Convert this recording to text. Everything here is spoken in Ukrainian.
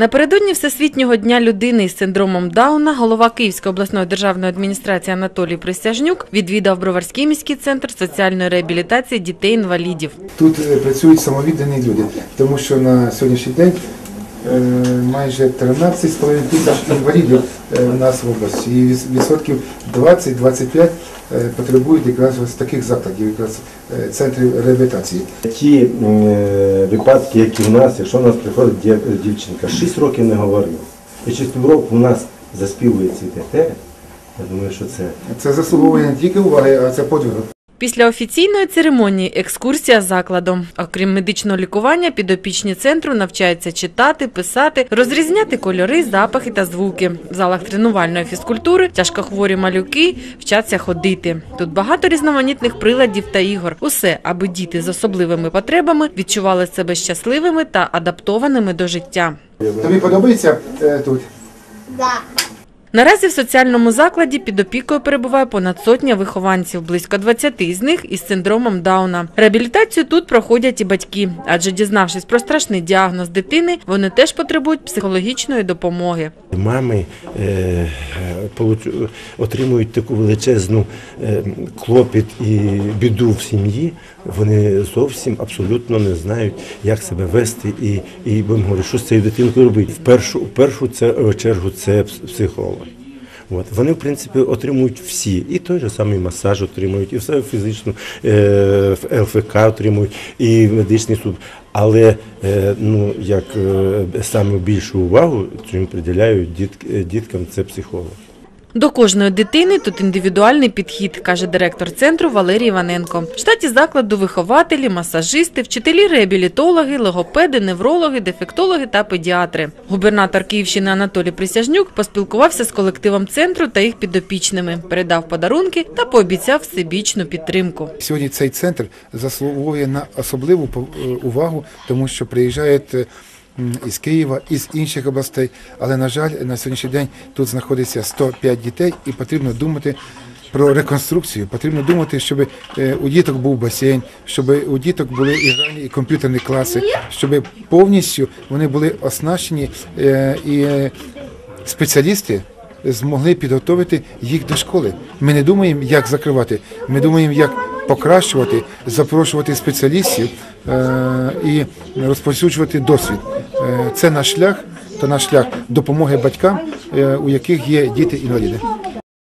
Напередодні Всесвітнього дня людини із синдромом Дауна голова Київської обласної державної адміністрації Анатолій Присяжнюк відвідав Броварський міський центр соціальної реабілітації дітей-інвалідів. Тут е, працюють самовіддані люди, тому що на сьогоднішній день майже 13,5 тисяч інвалідів е, у нас в області. І відсотків 20-25 е, потребують якраз ось таких закладів, якраз е, центрів реабілітації. Ті е, випадки, які в нас, якщо в нас приходить дівчинка, 6 років не говорила, і через півроку у нас заспівує ці я думаю, що це Це заслуговує не тільки уваги, а це подвиг. Після офіційної церемонії екскурсія закладом. Окрім медичного лікування, підопічні центру навчаються читати, писати, розрізняти кольори, запахи та звуки. В залах тренувальної фізкультури тяжкохворі малюки вчаться ходити. Тут багато різноманітних приладів та ігор. Усе, аби діти з особливими потребами відчували себе щасливими та адаптованими до життя. Тобі подобається е, тут? Наразі в соціальному закладі під опікою перебуває понад сотня вихованців, близько 20 з них із синдромом Дауна. Реабілітацію тут проходять і батьки, адже дізнавшись про страшний діагноз дитини, вони теж потребують психологічної допомоги. мами е, отримують таку величезну е, клопіт і біду в сім'ї. Вони зовсім абсолютно не знають, як себе вести, і, і будемо говорити, що з цією дитинкою робити. В першу, в першу це, чергу це пс- психолог. От. Вони, в принципі, отримують всі. І той же самий масаж отримують, і все фізичну е, ЛФК отримують, і медичний суд. Але е, ну, як е, саме більшу увагу цим приділяють е, діткам, це психолог. До кожної дитини тут індивідуальний підхід, каже директор центру Валерій Іваненко. В штаті закладу вихователі, масажисти, вчителі, реабілітологи, логопеди, неврологи, дефектологи та педіатри. Губернатор Київщини Анатолій Присяжнюк поспілкувався з колективом центру та їх підопічними, передав подарунки та пообіцяв всебічну підтримку. Сьогодні цей центр заслуговує на особливу е, увагу, тому що приїжджають е, із Києва, із інших областей. Але, на жаль, на сьогоднішній день тут знаходиться 105 дітей, і потрібно думати. Про реконструкцію потрібно думати, щоб е, у діток був басейн, щоб у діток були і гральні, і комп'ютерні класи, щоб повністю вони були оснащені е, і е, спеціалісти змогли підготовити їх до школи. Ми не думаємо, як закривати. Ми думаємо, як покращувати, запрошувати спеціалістів і розповсюджувати досвід. Е, це наш шлях, то наш шлях допомоги батькам, е, у яких є діти інваліди.